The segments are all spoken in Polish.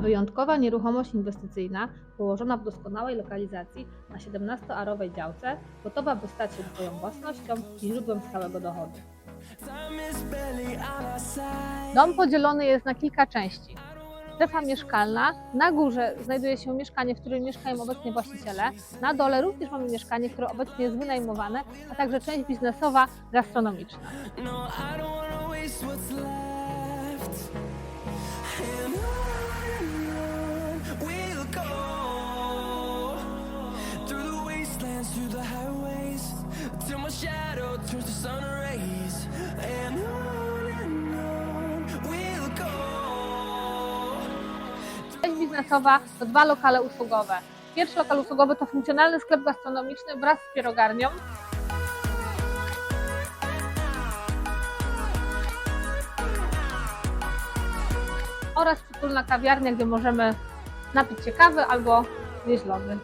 Wyjątkowa nieruchomość inwestycyjna położona w doskonałej lokalizacji na 17-arowej działce, gotowa by stać się Twoją własnością i źródłem stałego dochodu. Dom podzielony jest na kilka części. Strefa mieszkalna, na górze znajduje się mieszkanie, w którym mieszkają obecnie właściciele, na dole również mamy mieszkanie, które obecnie jest wynajmowane, a także część biznesowa, gastronomiczna. Through the highways, till my shadow turns to sun rays. And biznesowa to dwa lokale usługowe. Pierwszy lokal usługowy to funkcjonalny sklep gastronomiczny wraz z pierogarnią. Oraz przytulna kawiarnia, gdzie możemy napić się kawy albo zjeść lody.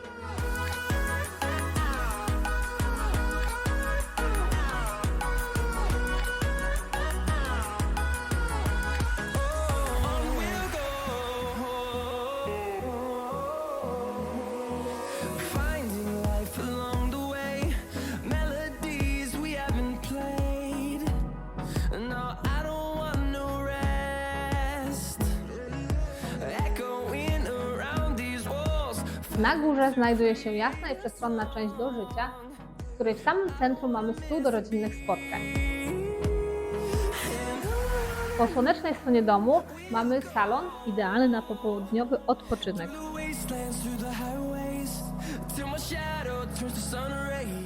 Na górze znajduje się jasna i przestronna część do życia, w której w samym centrum mamy stół do rodzinnych spotkań. Po słonecznej stronie domu mamy salon idealny na popołudniowy odpoczynek.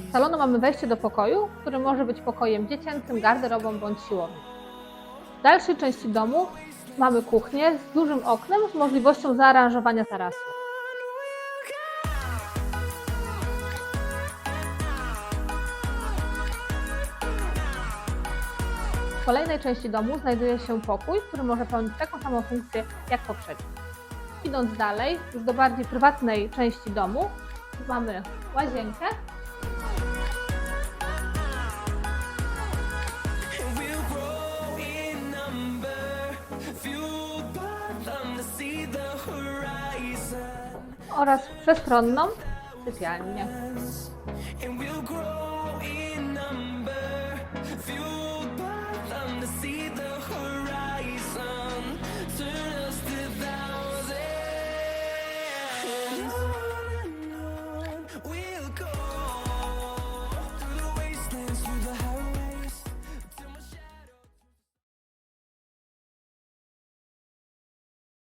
Z salonu mamy wejście do pokoju, który może być pokojem dziecięcym, garderobą bądź siłownią. W dalszej części domu mamy kuchnię z dużym oknem z możliwością zaaranżowania tarasu. W kolejnej części domu znajduje się pokój, który może pełnić taką samą funkcję jak poprzedni. Idąc dalej, już do bardziej prywatnej części domu, mamy łazienkę oraz przestronną sypialnię.